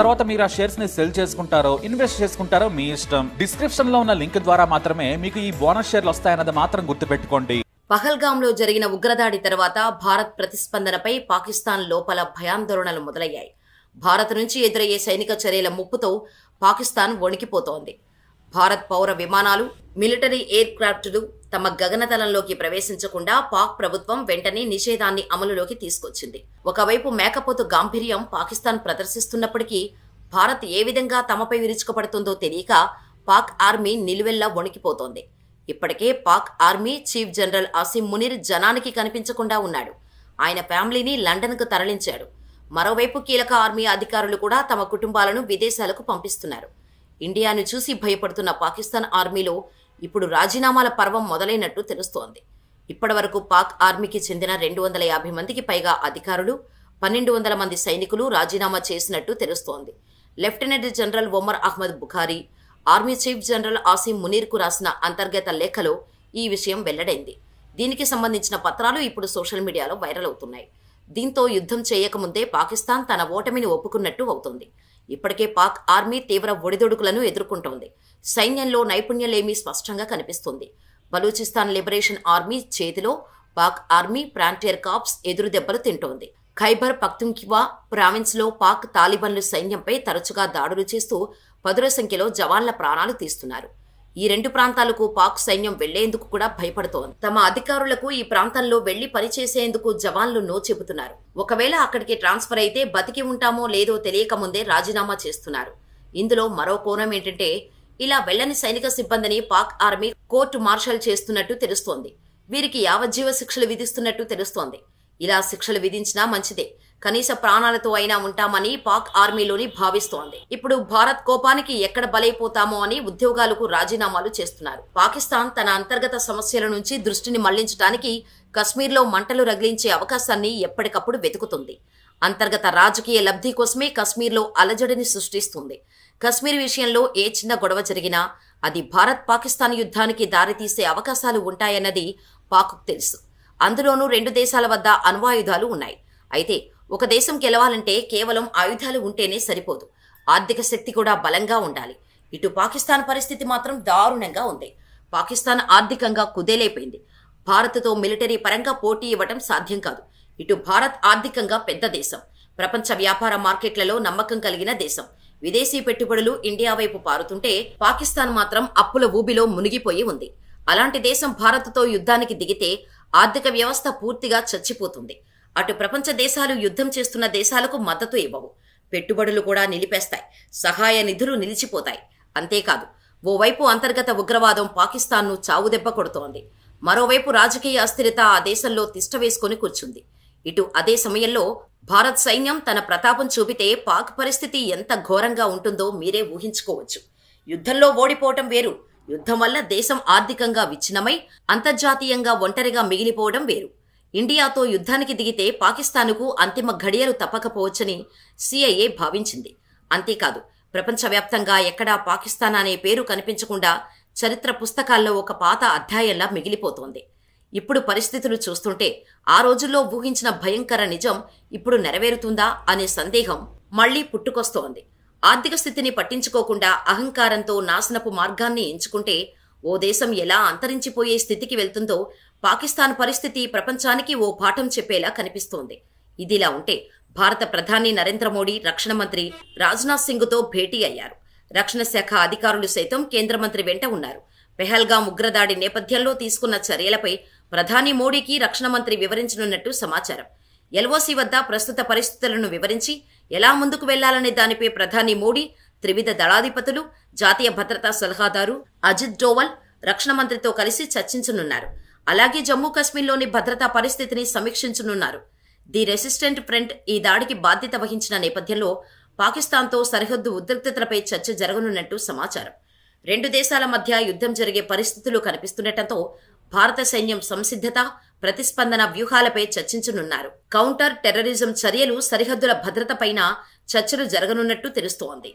తర్వాత మీరు ఆ షేర్స్ని సెల్ చేసుకుంటారో ఇన్వెస్ట్ చేసుకుంటారో మీ ఇష్టం. డిస్క్రిప్షన్లో ఉన్న లింక్ ద్వారా మాత్రమే మీకు ఈ బోనస్ షేర్లు వస్తాయన్నది మాత్రం గుర్తుపెట్టుకోండి. పహల్గాంలో జరిగిన ఉగ్రదాడి తర్వాత భారత్ ప్రతిస్పందనపై పాకిస్తాన్ లోపల భయాందోళనలు మొదలయ్యాయి. భారత్ నుంచి ఎదురయ్యే సైనిక చర్యల ముప్పుతో పాకిస్తాన్ వణికిపోతోంది. భారత్ పౌర విమానాలు మిలిటరీ ఎయిర్ క్రాఫ్ట్లు తమ గగనతలంలోకి ప్రవేశించకుండా పాక్ ప్రభుత్వం వెంటనే నిషేధాన్ని అమలులోకి తీసుకొచ్చింది. ఒకవైపు మేకపోతు గాంభీర్యం పాకిస్తాన్ ప్రదర్శిస్తున్నప్పటికీ భారత్ ఏ విధంగా తమపై విరుచుకుపడుతుందో తెలియక పాక్ ఆర్మీ నిలువెల్లా వణికిపోతోంది. ఇప్పటికే Pak army chief general Asim Munir జనానికి కనిపించకుండా ఉన్నాడు. ఆయన ఫ్యామిలీని లండన్కు తరలించాడు. మరోవైపు కీలక ఆర్మీ అధికారులు కూడా తమ కుటుంబాలను విదేశాలకు పంపిస్తున్నారు. ఇండియాను చూసి భయపడుతున్న పాకిస్తాన్ ఆర్మీలో ఇప్పుడు రాజీనామాల పర్వం మొదలైనట్టు తెలుస్తోంది. ఇప్పటివరకు పాక్ ఆర్మీకి చెందిన రెండు వందల యాభై మందికి పైగా అధికారులు పన్నెండు వందల మంది సైనికులు రాజీనామా చేసినట్టు తెలుస్తోంది. Lieutenant general Omar Ahmad Bukhari army chief general Asim మునీర్కు రాసిన అంతర్గత లేఖలో ఈ విషయం వెల్లడైంది. దీనికి సంబంధించిన పత్రాలు ఇప్పుడు సోషల్ మీడియాలో వైరల్ అవుతున్నాయి. దీంతో యుద్ధం చేయకముందే పాకిస్తాన్ తన ఓటమిని ఒప్పుకున్నట్టు అవుతోంది. ఇప్పటికే పాక్ ఆర్మీ తీవ్ర ఒడిదొడుకులను ఎదుర్కొంటోంది. సైన్యంలో నైపుణ్యలేమీ స్పష్టంగా కనిపిస్తుంది. బలూచిస్తాన్ లిబరేషన్ ఆర్మీ చేతిలో పాక్ ఆర్మీ ప్రాంటియర్ కాప్స్ ఎదురు దెబ్బలు తింటోంది. ఖైబర్ పక్తుంకివా ప్రావిన్స్లో పాక్ తాలిబన్లు సైన్యంపై తరచుగా దాడులు చేస్తూ పదుల సంఖ్యలో జవాన్ల ప్రాణాలు తీస్తున్నారు. ఈ రెండు ప్రాంతాలకు పాక్ సైన్యం వెళ్ళేందుకు కూడా భయపడుతోంది. తమ అధికారులకు ఈ ప్రాంతంలో వెళ్ళి పనిచేసేందుకు జవాన్లు నో చెబుతున్నారు. ఒకవేళ అక్కడికి ట్రాన్స్ఫర్ అయితే బతికి ఉంటామో లేదో తెలియక ముందే రాజీనామా చేస్తున్నారు. ఇందులో మరో కోణం ఏంటంటే ఇలా వెళ్ళని సైనిక సిబ్బందిని పాక్ ఆర్మీ కోర్టు మార్షల్ చేస్తున్నట్టు తెలుస్తోంది. వీరికి యావజ్జీవ శిక్షలు విధిస్తున్నట్టు తెలుస్తోంది. ఇలా శిక్షలు విధించినా మంచిదే. కనీస ప్రాణాలతో అయినా ఉంటామని పాక్ ఆర్మీలోని భావిస్తోంది. ఇప్పుడు భారత్ కోపానికి ఎక్కడ బలైపోతామో అని ఉద్యోగాలకు రాజీనామాలు చేస్తున్నారు. పాకిస్తాన్ తన అంతర్గత సమస్యల నుంచి దృష్టిని మళ్ళించడానికి కశ్మీర్లో మంటలు రగిలించే అవకాశాన్ని ఎప్పటికప్పుడు వెతుకుతుంది. అంతర్గత రాజకీయ లబ్ధి కోసమే కశ్మీర్లో అలజడిని సృష్టిస్తుంది. కశ్మీర్ విషయంలో ఏ చిన్న గొడవ జరిగినా అది భారత్ పాకిస్తాన్ యుద్ధానికి దారితీసే అవకాశాలు ఉంటాయన్నది పాక్కు తెలుసు. అందులోనూ రెండు దేశాల వద్ద అణ్వాయుధాలు ఉన్నాయి. అయితే ఒక దేశం గెలవాలంటే కేవలం ఆయుధాలు ఉంటేనే సరిపోదు. ఆర్థిక శక్తి కూడా బలంగా ఉండాలి. ఇటు పాకిస్తాన్ పరిస్థితి మాత్రం దారుణంగా ఉంది. పాకిస్తాన్ ఆర్థికంగా కుదేలైపోయింది. భారత్తో మిలిటరీ పరంగా పోటీ ఇవ్వటం సాధ్యం కాదు. ఇటు భారత్ ఆర్థికంగా పెద్ద దేశం. ప్రపంచ వ్యాపార మార్కెట్లలో నమ్మకం కలిగిన దేశం. విదేశీ పెట్టుబడులు ఇండియా వైపు పారుతుంటే పాకిస్తాన్ మాత్రం అప్పుల ఊబిలో మునిగిపోయి ఉంది. అలాంటి దేశం భారత్తో యుద్ధానికి దిగితే ఆర్థిక వ్యవస్థ పూర్తిగా చచ్చిపోతుంది. అటు ప్రపంచ దేశాలు యుద్ధం చేస్తున్న దేశాలకు మద్దతు ఇవ్వవు. పెట్టుబడులు కూడా నిలిపేస్తాయి. సహాయ నిధులు నిలిచిపోతాయి. అంతేకాదు ఓవైపు అంతర్గత ఉగ్రవాదం పాకిస్తాన్ను చావుదెబ్బ కొడుతోంది. మరోవైపు రాజకీయ అస్థిరత ఆ దేశంలో తిష్టవేసుకొని కూర్చుంది. ఇటు అదే సమయంలో భారత్ సైన్యం తన ప్రతాపం చూపితే పాక్ పరిస్థితి ఎంత ఘోరంగా ఉంటుందో మీరే ఊహించుకోవచ్చు. యుద్ధంలో ఓడిపోవటం వేరు. యుద్ధం వల్ల దేశం ఆర్థికంగా విచ్ఛిన్నమై అంతర్జాతీయంగా ఒంటరిగా మిగిలిపోవడం వేరు. ఇండియాతో యుద్ధానికి దిగితే పాకిస్తాన్కు అంతిమ ఘడియలు తప్పకపోవచ్చని సిఐఏ భావించింది. అంతేకాదు ప్రపంచవ్యాప్తంగా ఎక్కడా పాకిస్తాన్ అనే పేరు కనిపించకుండా చరిత్ర పుస్తకాల్లో ఒక పాత అధ్యాయంలా మిగిలిపోతోంది. ఇప్పుడు పరిస్థితులు చూస్తుంటే ఆ రోజుల్లో ఊహించిన భయంకర నిజం ఇప్పుడు నెరవేరుతుందా అనే సందేహం మళ్ళీ పుట్టుకొస్తోంది. ఆర్థిక స్థితిని పట్టించుకోకుండా అహంకారంతో నాశనపు మార్గాన్ని ఎంచుకుంటే ఓ దేశం ఎలా అంతరించిపోయే స్థితికి వెళ్తుందో పాకిస్తాన్ పరిస్థితి ప్రపంచానికి ఓ పాఠం చెప్పేలా కనిపిస్తోంది. ఇదిలా ఉంటే భారత ప్రధాని నరేంద్ర మోడీ రక్షణ మంత్రి రాజ్నాథ్ సింగ్తో భేటీ అయ్యారు. రక్షణ శాఖ అధికారులు సైతం కేంద్ర మంత్రి వెంట ఉన్నారు. పెహల్గాం ఉగ్రదాడి నేపథ్యంలో తీసుకున్న చర్యలపై ప్రధాని మోడీకి రక్షణ మంత్రి వివరించనున్నట్టు సమాచారం. ఎల్ఓసి వద్ద ప్రస్తుత పరిస్థితులను వివరించి ఎలా ముందుకు వెళ్ళాలనే దానిపై ప్రధాని మోడీ త్రివిధ దళాధిపతులు జాతీయ భద్రతా సలహాదారు అజిత్ డోవల్ రక్షణ మంత్రితో కలిసి చర్చించనున్నారు. అలాగే జమ్మూ కశ్మీర్లోని భద్రతా పరిస్థితిని సమీక్షించనున్నారు. ది రెసిస్టెంట్ ఫ్రంట్ ఈ దాడికి బాధ్యత వహించిన నేపథ్యంలో పాకిస్తాన్తో సరిహద్దు ఉద్రిక్తతలపై చర్చ జరగనున్నట్టు సమాచారం. రెండు దేశాల మధ్య యుద్ధం జరిగే పరిస్థితులు కనిపిస్తుండటంతో భారత సైన్యం సంసిద్ధత ప్రతిస్పందన వ్యూహాలపై చర్చించనున్నారు. కౌంటర్ టెర్రరిజం చర్యలు సరిహద్దుల భద్రతపైన చర్చలు జరగనున్నట్టు తెలుస్తోంది.